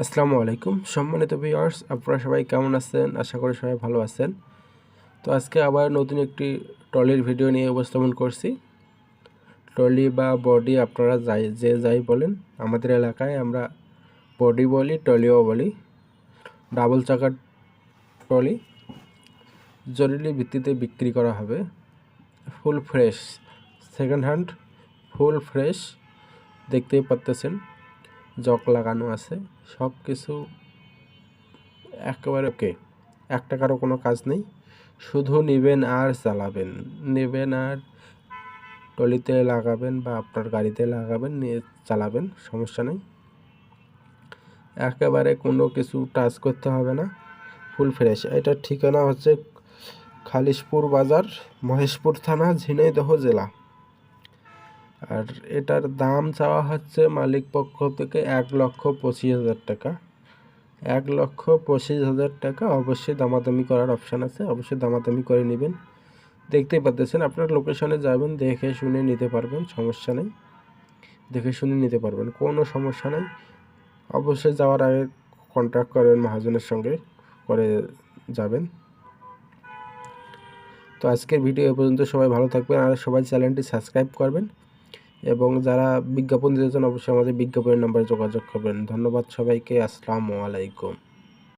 আসসালামু আলাইকুম। সম্মানিত ভিউয়ার্স আপনারা সবাই কেমন আছেন? আশা করি সবাই ভালো আছেন। তো আজকে আবার নতুন একটি ট্রলির ভিডিও নিয়ে উপস্থাপন করছি। ট্রলি বা বডি আপনারা যাই, যে যাই বলেন, আমাদের এলাকায় আমরা বডি বলি, ট্রলিও বলি। ডাবল চাকার ট্রলি জরুরি ভিত্তিতে বিক্রি করা হবে। Full fresh second hand full fresh দেখতেই পারতেছেন। জক লাগানো আছে সব কিছু একেবারে ওকে এক টাকারও কোনো কাজ নেই, শুধু নেবেন আর চালাবেন। নেবেন আর টলিতে লাগাবেন বা আপনার গাড়িতে লাগাবেন, নিয়ে চালাবেন, সমস্যা নেই। একেবারে কোনো কিছু টাচ করতে হবে না ফুল ফ্রেশ এটার ঠিকানা হচ্ছে খালিশপুর বাজার, মহেশপুর থানা, ঝিনাইদহ জেলা। আর এটার দাম চাওয়া হচ্ছে মালিক পক্ষ থেকে এক লক্ষ পঁচিশ হাজার টাকা। এক লক্ষ পঁচিশ হাজার টাকা অবশ্যই দামাদামি করার অপশান আছে, অবশ্যই দামাদামি করে নেবেন। দেখতেই পাচ্ছেন, আপনার লোকেশনে যাবেন, দেখে শুনে নিতে পারবেন, সমস্যা নেই। দেখে শুনে নিতে পারবেন, কোনো সমস্যা নেই। অবশ্যই যাওয়ার আগে কন্ট্যাক্ট করবেন মহাজনের সঙ্গে, করে যাবেন। তো আজকের ভিডিও এ পর্যন্ত সবাই ভালো থাকবেন, আর সবাই চ্যানেলটি সাবস্ক্রাইব করবেন। এবং যারা বিজ্ঞাপন দিতে চান অবশ্যই আমাদের বিজ্ঞাপনের নাম্বারে যোগাযোগ করবেন। ধন্যবাদ সবাইকে, আসসালামু আলাইকুম।